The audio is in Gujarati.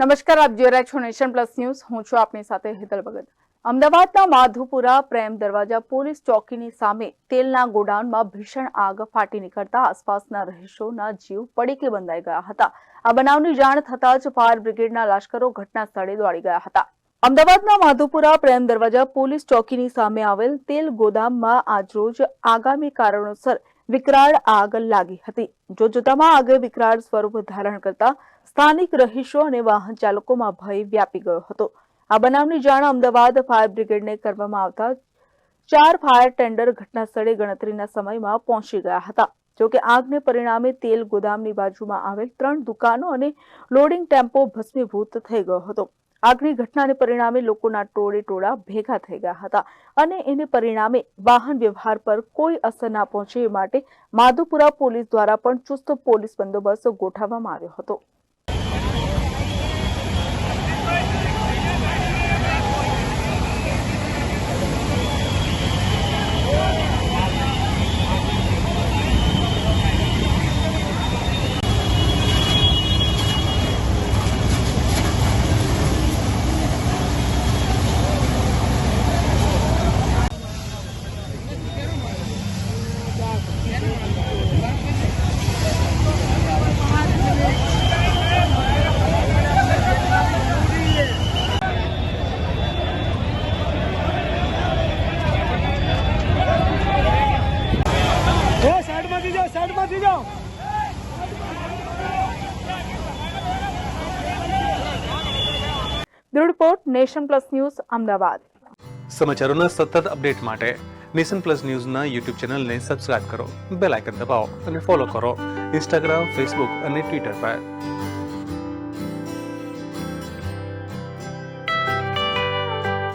નમસ્કાર, આપ જોઈ રહ્યા છો નેશન પ્લસ ન્યૂઝ. હું છું આપની સાથે હેતલ ભગત. અમદાવાદના માધુપુરા પ્રેમ દરવાજા પોલીસ ચોકીની સામે તેલના ગોડાઉનમાં ભીષણ આગ ફાટી નીકળતા આસપાસના રહીશોના જીવ પડીકે બંધાઈ ગયા હતા. આ બનાવની જાણ થતાં જ ફાયર બ્રિગેડના લશ્કરો ઘટના સ્થળે દોડી ગયા હતા. અમદાવાદના માધુપુરા પ્રેમ દરવાજા પોલીસ ચોકીની સામે આવેલ તેલ ગોદામમાં આજરોજ આગામી કારણોસર વિકરાળ આગ લાગી હતી. જો જોતામાં આગે વિકરાળ સ્વરૂપ ધારણ કરતા સ્થાનિક રહીશો અને વાહન ચાલકોમાં ભય વ્યાપી ગયો હતો. આ બનાવની જાણ અમદાવાદ ફાયર બ્રિગેડને કરવામાં આવતા ચાર ફાયર ટેન્ડર ઘટના સ્થળે ગણતરીના સમયમાં પહોંચી ગયા હતા. જોકે આગને પરિણામે તેલ ગોદામની બાજુમાં આવેલ ત્રણ દુકાનો અને લોડિંગ ટેમ્પો ભસ્મીભૂત થઈ ગયો હતો. આગની ઘટનાને પરિણામે લોકોના ટોળે ટોળા ભેગા થઈ ગયા હતા અને એને પરિણામે વાહન વ્યવહાર પર કોઈ અસર ના પહોંચે માટે માધુપુરા પોલીસ દ્વારા પણ ચુસ્ત પોલીસ બંદોબસ્ત ગોઠવવામાં આવ્યો હતો એ જાઓ સાઈડમાંથી જાઓ. Bureau report nation plus news Ahmedabad. સમાચારોના સતત અપડેટ માટે નેશન પ્લસ ન્યૂઝના યુટ્યુબ ચેનલને સબસ્ક્રાઇબ કરો બેલ આઇકન દબાવો અને ફોલો કરો ઇન્સ્ટાગ્રામ ફેસબુક અને ટ્વિટર પર.